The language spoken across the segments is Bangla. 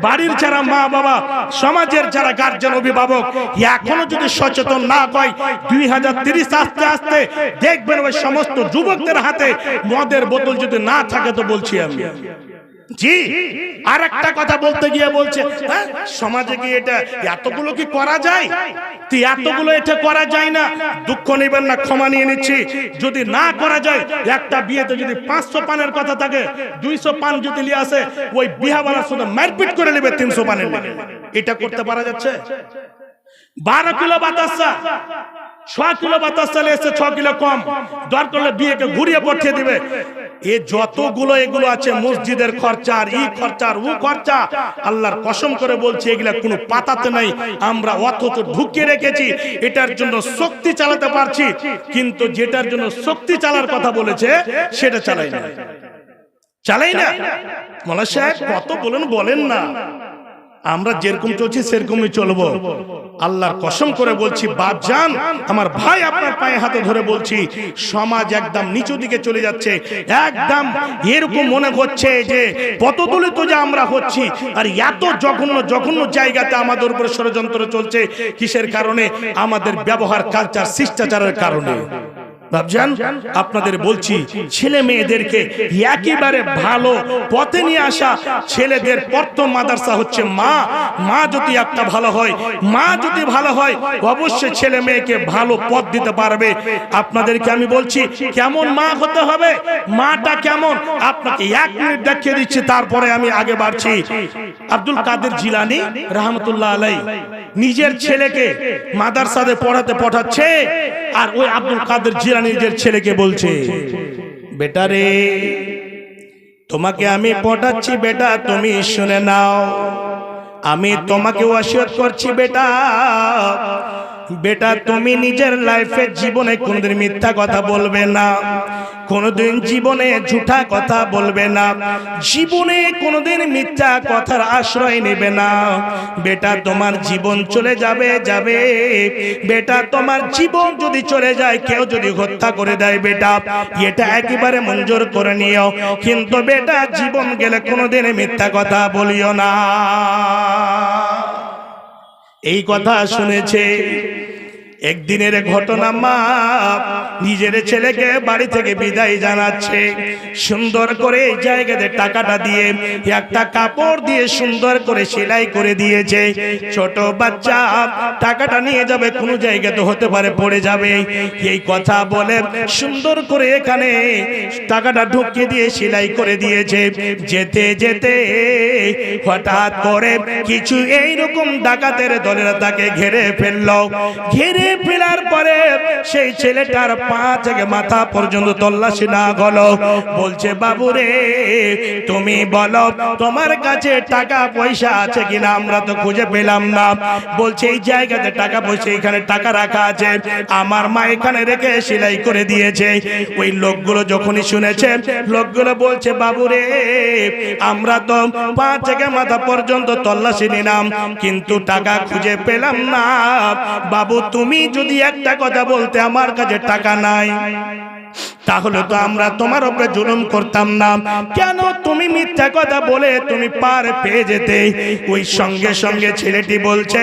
বাড়ির যারা মা বাবা সমাজের যারা গার্জেন অভিভাবক এখনও যদি সচেতন না দুই হাজার আস্তে আস্তে দেখবেন ওই সমস্ত যুবকদের হাতে মদের বোতল যদি না থাকে তো বলছি আমি। জি আর একটা কথা বলতে গিয়ে বলছে হ্যাঁ, সমাজে কি এটা এতগুলো কি করা যায়? তুই এতগুলো এটা করা যায় না। দুঃখ নেবেন না ক্ষমা নিয়ে নিচ্ছি। যদি না করা যায় একটা বিয়েতে যদি পাঁচশো পানের কথা থাকে দুইশো পান যদি নিয়ে আসে ওই বিহাওয়ালার সাথে মারপিট করে নেবে তিনশো পানের এটা করতে পারা যাচ্ছে? বারো কিলো বাতাসা ছ কিলো বাতাস চালে এসছে ছ কিলো কম। দর করলে বিয়েকে ঘুরিয়ে পাঠিয়ে দিবে। এ যতগুলো এগুলো আছে মসজিদের খরচা আর ই খরচা আর ও খরচা, আল্লাহর কসম করে বলছি, এগুলা কোনো পাতাতে নাই। আমরা অথচ ঢুকিয়ে রেখেছি, এটার জন্য শক্তি চালাতে পারছি, কিন্তু যেটার জন্য শক্তি চালার কথা বলেছে, সেটা চালাই না চালাই না? মোলা সাহেব, কত বলেন বলেন না। আমরা যেরকম চলছি সেরকমই চলবো। আল্লাহর কসম করে বলছি বাপ জান আমার ভাই আপনার পায়ে হাতে ধরে বলছি সমাজ একদম নিচু দিকে চলে যাচ্ছে। একদম এরকম মনে হচ্ছে যে পতদলিত যে আমরা হচ্ছি আর এত জঘন্য জঘন্য জায়গাতে আমাদের উপরে ষড়যন্ত্র চলছে। কিসের কারণে? আমাদের ব্যবহার কালচার শিষ্টাচারের কারণে। ভাবজান আপনাদের বলছি ছেলে মেয়েদেরকে একেবারে ভালো পথে নিয়ে আসা ছেলেদের প্রথম মাদ্রাসা হচ্ছে মা। মা। যদি একটা ভালো হয় মা যদি ভালো হয় অবশ্যই ছেলে মেয়েকে ভালো পথ দিতে পারবে। আপনাদেরকে আমি বলছি কেমন মা হতে হবে? মাটা কেমন? আপনাকে এক মিনিট দেখিয়ে দিচ্ছি তারপরে আমি আগে বাড়ছি। আব্দুল কাদের জিলানি রহমতুল্লাহ আলাই নিজের ছেলেকে মাদারসাদে পড়াতে পাঠাচ্ছে আর ওই আব্দুল কাদের জিরা নিজের ছেলেকে বলছে, বেটা রে, তোমাকে আমি পটাচ্ছি বেটা, তুমি শুনে নাও। আমি তোমাকে ওয়াসিয়ত করছি বেটা। বেটা, তুমি নিজের লাইফে জীবনে কোনোদিন মিথ্যা কথা বলবে না। কোনোদিন জীবনে ঝুঠা কথা বলবে না। জীবনে কোনোদিন মিথ্যা কথার আশ্রয় নেবে না। বেটা, তোমার জীবন চলে যাবে যাবে। বেটা, তোমার জীবন যদি চলে যায়, কেউ যদি হত্যা করে দেয়, বেটা, এটা একেবারে মঞ্জুর করে নিও। কিন্তু বেটা, জীবন গেলে কোনোদিন মিথ্যা কথা বলিও না। এই কথা শুনেছে। একদিনের ঘটনা মা নিজের ছেলেকে বাড়ি থেকে বিদায় জানাচ্ছে। সুন্দর করে এই জায়গাতে টাকাটা দিয়ে একটা কাপড় দিয়ে সুন্দর করে সেলাই করে দিয়েছে। ছোট বাচ্চা, টাকাটা নিয়ে যাবে, কোনো জায়গাতে হতে পারে পড়ে যাবে। এই কথা বলে সুন্দর করে এখানে টাকাটা ঢুকিয়ে দিয়ে সেলাই করে দিয়েছে। যেতে যেতে হঠাৎ করে কিছু এইরকম ডাকাতের দলেরা তাকে ঘেরে ফেলল। ঘেরে ফেলার পরে সেই ছেলেটার পা থেকে মাথা পর্যন্ত তল্লাশি না গলো বলছে বাবু রে তুমি বলো, তোমার কাছে টাকা পয়সা আছে কিনা? আমরা তো খুঁজে পেলাম না। বলছে, এই জায়গাতে টাকা পয়সা, এখানে টাকা রাখা আছে। আমার মা এখানে রেখে সেলাই করে দিয়েছে। ওই লোকগুলো যখনই শুনেছে, লোকগুলো বলছে বাবু রে আমরা তো পা থেকে মাথা পর্যন্ত তল্লাশি নিলাম, কিন্তু টাকা খুঁজে পেলাম না। বাবু, তুমি যদি একটা কথা বলতে আমার কাছে টাকা নাই তাহলে তো আমরা তোমার উপরে জুলুম করতাম না। কেন তুমি মিথ্যা কথা বলে তুমি পার পেয়ে যেতে? ওই সঙ্গে সঙ্গে ছেলেটি বলছে,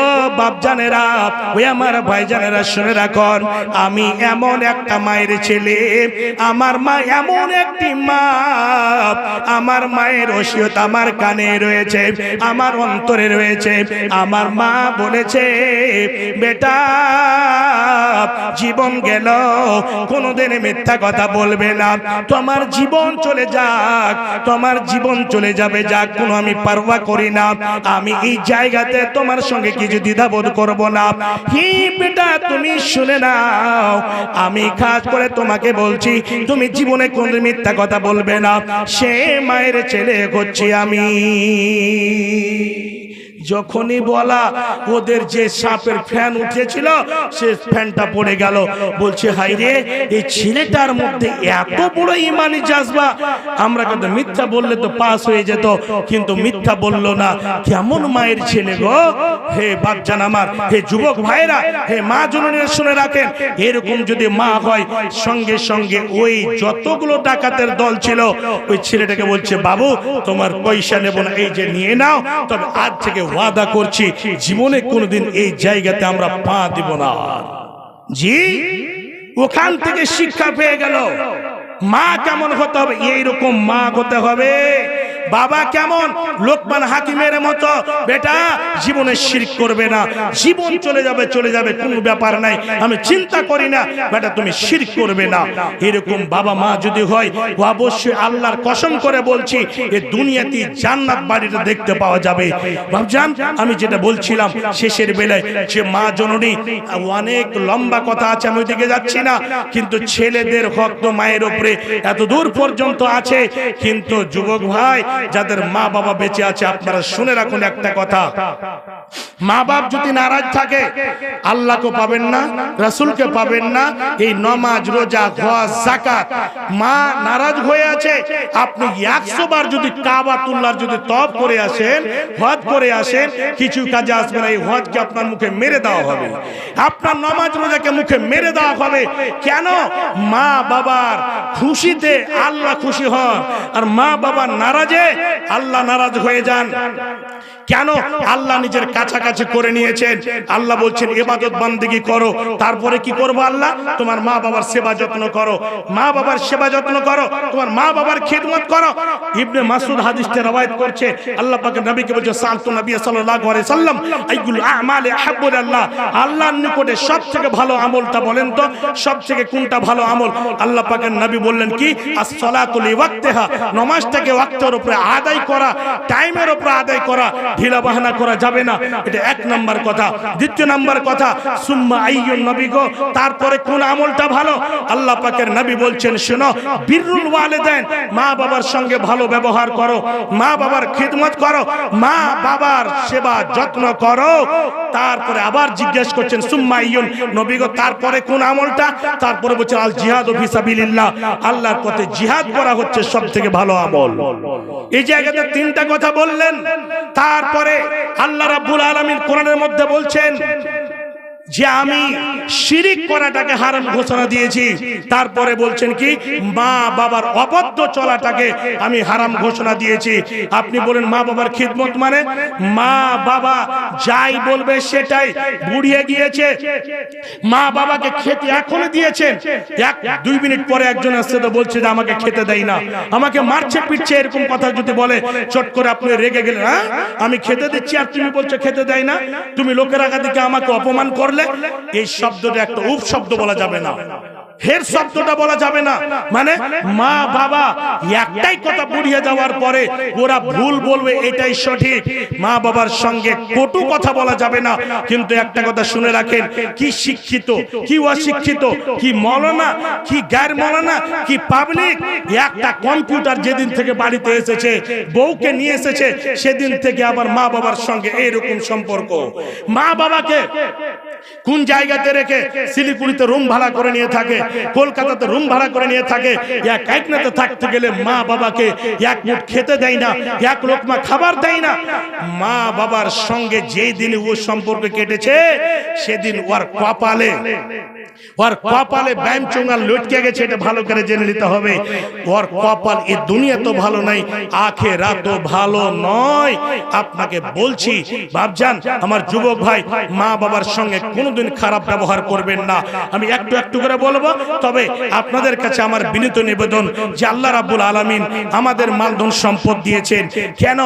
ও বাপজানেরা, ওই আমার ভাইজানেরা, শুনে রাখন আমি এমন একটা মায়ের ছেলে। আমার মা এমন একটি মা। আমার মায়ের ওসিয়ত আমার কানে রয়েছে, আমার অন্তরে রয়েছে। আমার মা বলেছে, বেটা, জীবন গেল, কোনোদিন মিথ্যা কথা বলবে না। তোমার জীবন চলে যাক, তোমার জীবন চলে যাবে যাক, কোনো আমি পারওয়া করি না। আমি এই জায়গাতে তোমার সঙ্গে কিছু দ্বিধাবোধ করব না। হি, বেটা, তুমি শুনে নাও। আমি খাস করে তোমাকে বলছি, তুমি জীবনে কোন মিথ্যা কথা বলবে না। সে মায়ের ছেলে হচ্ছি আমি। যখনই বলা, ওদের যে সাপের ফ্যান উঠেছিল, সে ফ্যানটা পড়ে গেল। বলছে হাই রে, এই ছেলেটার মধ্যে এত বড় ইমানি জাজবা। আমরা কিন্তু মিথ্যা বললে তো পাস হয়ে যেত, কিন্তু মিথ্যা বলল না। কেমন মায়ের ছেলে গো? হে বাচ্চান আমার, হে যুবক ভাইরা হে মা জননীরা শুনে রাখেন, এরকম যদি মা হয়, সঙ্গে সঙ্গে ওই যতগুলো ডাকাতের দল ছিল, ওই ছেলেটাকে বলছে, বাবু, তোমার পয়সা নেব না, এই যে নিয়ে নাও, তবে আজ থেকে ওয়াদা করছি, জীবনে কোনোদিন এই জায়গাতে আমরা পা দিব না। জি? ওখান থেকে শিক্ষা পেয়ে গেল। মা কেমন হতে হবে? এইরকম মা হতে হবে। বাবা কেমন? লোকমান হাকিমের মতো। বেটা, জীবনে শিরক করবে না। জীবন চলে যাবে চলে যাবে, কোনো ব্যাপার নাই। আমি চিন্তা করি না। বেটা, তুমি শিরক করবে না। এরকম বাবা মা যদি হয়, ও অবশ্যই আল্লাহর কসম করে বলছি, এ দুনিয়াতে জান্নাত বাড়িটা দেখতে পাওয়া যাবে। ভাবজান আমি যেটা বলছিলাম শেষের বেলায়, যে মা জননী, অনেক লম্বা কথা আছে, আমি ওইদিকে যাচ্ছি না। কিন্তু ছেলেদের হক তো মায়ের উপরে এত দূর পর্যন্ত আছে। কিন্তু যুবক ভাই যাদের মা বাবা বেঁচে আছে, আপনারা শুনে রাখুন একটা কথা। মা বাপ যদি নারাজ থাকে, আল্লাহকে পাবেন না, রাসূলকে পাবেন না, এই নমাজ, রোজা হজ যাকাত, মা নারাজ হয়ে আছে, আপনি একশো বার যদি কাবাতুল্লাহর যদি তপ করে আসেন, হজ করে আসেন, কিছু কাজে আসবে না, এই হজকে আপনার মুখে মেরে দেওয়া হবে। আপনার নমাজ, রোজাকে মুখে মেরে দেওয়া হবে। কেন? মা বাবার খুশিতে আল্লাহ খুশি হন। আর মা বাবা নারাজে আল্লাহ নারাজ হয়ে যান। কেন? আল্লাহ নিজের কাছাকাছি করে নিয়েছেন। আল্লাহ বলছেন এবাদত বান্দিগি করো। তারপরে কি করব আল্লাহ? তোমার মা বাবার সেবা যত্ন করো। মা বাবার সেবা যত্ন করো। তোমার মা বাবার খিদমত করো। ইবনে মাসুদ হাদিসটা রওয়ায়াত করছে। আল্লাহ পাকের নবীকে বলছে, সালতু নবী সাল্লাল্লাহু আলাইহি সাল্লাম আইগুল আমালে হাব্বুল আল্লাহ আল্লাহর নিকটে সবথেকে ভালো আমলটা বলেন তো, সবথেকে কোনটা ভালো আমল? আল্লাহ পাকের নবী বললেন কি? as-সালাতু লিওয়াক্তিহা নামাজটাকে ওয়াক্তের উপরে আদায় করা, টাইমের উপরে আদায় করা ঢিলা বাহানা করা যাবে না। এটা এক নাম্বার কথা। দ্বিতীয় নাম্বার কথা, সুম্মা আইয়ুন নবী গো, তারপরে কোন আমলটা ভালো? আল্লাহ পাকের নবী বলছেন, শোনো বিররুল ওয়ালিদাইন, মা বাবার সঙ্গে ভালো ব্যবহার করো, মা বাবার খিদমত করো, মা বাবার সেবা যত্ন করো। তারপরে আবার জিজ্ঞেস করছেন, সুম্মা আইয়ুন নবী গো, তারপরে কোন আমলটা? তারপরে বলছেন, আল জিহাদ ফি সাবিলিল্লাহ। আল্লাহর পথে জিহাদ করা হচ্ছে সবথেকে ভালো আমল। এই জায়গাতে তিনটা কথা বললেন তারপরে আল্লাহ রাব্বুল আলমিন কোরআনের মধ্যে বলছেন যে আমি শিরিক করাটাকে হারাম ঘোষণা দিয়েছি। তারপরে বলছেন কি, মা বাবার অবদ্ধ চলাটাকে আমি হারাম ঘোষণা দিয়েছি। আপনি বলেন মা বাবার খিদমত মানে? মা বাবা যাই বলবে সেটাই বুড়িয়ে গিয়েছে। মা বাবাকে খেতে এখনও দিয়েছেন। এক, দুই মিনিট পরে একজন আসছে তো বলছে যে আমাকে খেতে দেয় না। আমাকে মারছে, পিটছে, এরকম কথা যদি বলে, চট করে আপনি রেগে গেলেন হ্যাঁ? আমি খেতে দিচ্ছি আর তুমি বলছো খেতে দেয় না? তুমি লোকের আগা দিকে আমাকে অপমান করলে? এই শব্দটা একটা উপশব্দ বলা যাবে না। হের শব্দটা বলা যাবে না। মানে মা, বাবা, একটাই কথা বুড়িয়ে যাওয়ার পরে ওরা ভুল বলবে, এটাই সঠিক। মা, বাবার সঙ্গে কটু কথা বলা যাবে না। কিন্তু একটা কথা শুনে রাখেন, কি শিক্ষিত, কি অশিক্ষিত, কি মলনা, কি গ্যার মলনা, কি পাবলিক একটা কম্পিউটার যেদিন থেকে বাড়িতে এসেছে, বউকে নিয়ে এসেছে, সেদিন থেকে আবার মা, বাবার সঙ্গে এইরকম সম্পর্ক। মা, বাবাকে কোন জায়গাতে রেখে শিলিগুড়িতে রুম ভাড়া করে নিয়ে থাকে, কলকাতাতে রুম ভাড়া করে নিয়ে থাকে, এক একনাতে থাকতে গেলে মা বাবাকে এক মুঠ খেতে দেয় না, এক লোকমা খাবার দেয় না। মা বাবার সঙ্গে যেই দিন ও সম্পর্ক কেটেছে, সেদিন ওর কপালে ওর কপালে ব্যায়াম চোঙা লটকে গেছে, এটা ভালো করে জেনে নিতে হবে। ওর কপাল এ দুনিয়া তো ভালো নাই, আখে রাত ভালো নয়। আপনাকে বলছি বাবজান আমার যুবক ভাই, মা বাবার সঙ্গে কোনোদিন খারাপ ব্যবহার করবেন না। আমি একটু একটু করে বলব, তবে আপনাদের কাছে আমার বিনীত নিবেদন যে আল্লাহ রাব্বুল আলামিন আমাদের মালধন সম্পদ দিয়েছেন। কেন?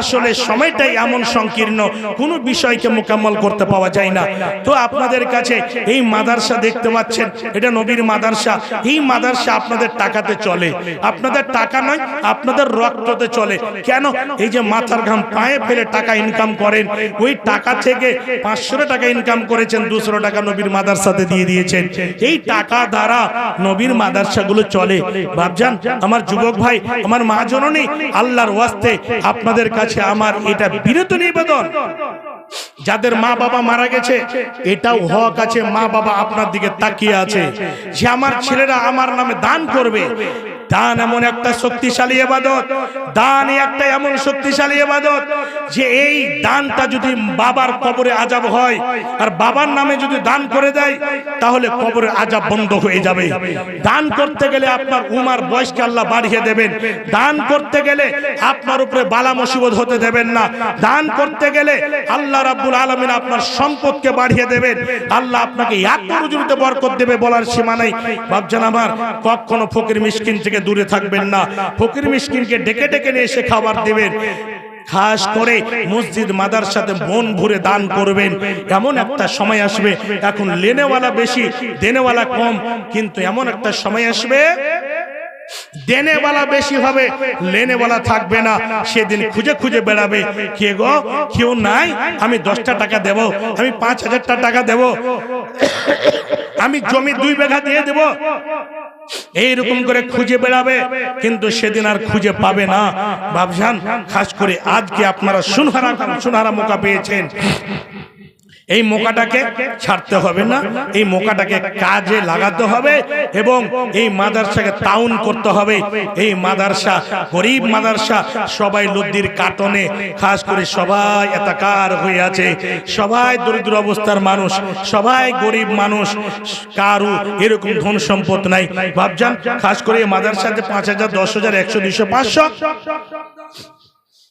আসলে সময়টাই এমন সংকীর্ণ, কোনো বিষয়কে মোকাম্মল করতে পাওয়া যায় না। তো আপনাদের কাছে এই মাদ্রাসা দেখতে পাচ্ছেন, এটা নবীর মাদারসা। এই মাদারসা আপনাদের টাকাতে চলে। আপনাদের টাকা নয়, আপনাদের রক্ততে চলে। কেন? এই যে মাথার ঘাম পায়ে ফেলে টাকা ইনকাম করেন, ওই টাকা থেকে পাঁচশো টাকা ইনকাম করেছেন দুশো টাকা নবীর মাদারসাতে দিয়ে দিয়েছেন। এই টাকা দ্বারা নবীর মাদারসাগুলো চলে। ভাবজান, আমার যুবক ভাই, আমার মা জননী, আল্লাহর ওয়াস্তে আপনাদের কাছে আমার এটা বিরত নিবেদন। যাদের মা বাবা মারা গেছে এটাও হক আছে মা বাবা আপনার দিকে তাকিয়ে আছে। যে আমার ছেলেরা আমার নামে দান করবে দান এমন একটা শক্তিশালী এবাদত দান একটা এমন শক্তিশালী এবাদত যে এই দানটা যদি বাবার কবরে আজাব হয় আর বাবার নামে যদি দান করে দেয় তাহলে কবরে আজাব বন্ধ হয়ে যাবে। দান করতে গেলে আপনার উমার বয়সকে আল্লাহ বাড়িয়ে দেবেন। দান করতে গেলে আপনার উপরে বালা মুসিবত হতে দেবেন না। দান করতে গেলে আল্লাহ রাব্বুল আলামিন আপনার সম্পদকে বাড়িয়ে দেবেন। আল্লাহ আপনাকে এত রুজুরিতে বরকত দেবে বলার সীমা নাই। ভাবছেন আমার, কখনো ফকির মিসকিন থেকে দূরে থাকবেন না। ফকির মিসকিনকে ডেকে ডেকে নিয়ে এসে খাবার দেবেন। খাস করে মসজিদ মাদার সাথে মন ভরে দান করবেন। এমন একটা সময় আসবে, এখন লেনেওয়ালা বেশি, দেনেওয়ালা কম, কিন্তু এমন একটা সময় আসবে দেনেওয়ালা বেশি হবে, লেনেওয়ালা থাকবে না। সেদিন খুঁজে খুঁজে বেড়াবে। কে গো? কেউ নাই? আমি দশটা টাকা দেব। আমি পাঁচ হাজারটা টাকা দেব। আমি জমি দুই বেঘা দিয়ে দেব। এইরকম করে খুঁজে বেড়াবে। কিন্তু সেদিন আর খুঁজে পাবে না। বাবজান খাস করে আজকে আপনারা সুনহারা সুনহারা মোকা পেয়েছেন। এই মোকাটাকে ছাড়তে হবে না, এই মোকাটাকে কাজে লাগাতে হবে এবং এই মাদারসাকে তাউন করতে হবে। এই মাদারসা, গরিব মাদারসা, সবাই লদ্দির কাটনে, খাস করে সবাই এতাকার হয়ে আছে। সবাই দরিদ্র অবস্থার মানুষ, সবাই গরিব মানুষ, কারু এরকম ধন সম্পদ নাই। ভাবজান, খাস করে মাদারসাতে পাঁচ হাজার, দশ হাজার, একশো, দুইশো, পাঁচশো।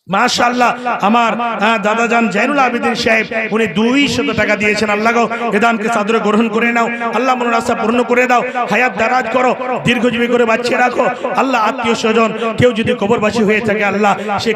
মাশাআল্লাহ, আমার দাদা দাদাজান জাইনুল আবেদিন সাহেব, উনি দুই শত টাকা দিয়েছেন। আল্লাহ এদানকে সাদরে গ্রহণ করে নাও। আল্লাহ মনের আশা পূর্ণ করে দাও। হায়াত দারাজ করো, দীর্ঘজীবী করে বাঁচিয়ে রাখো। আল্লাহ আত্মীয় স্বজন, কেউ যদি কবরবাসী হয়ে থাকে, আল্লাহ সে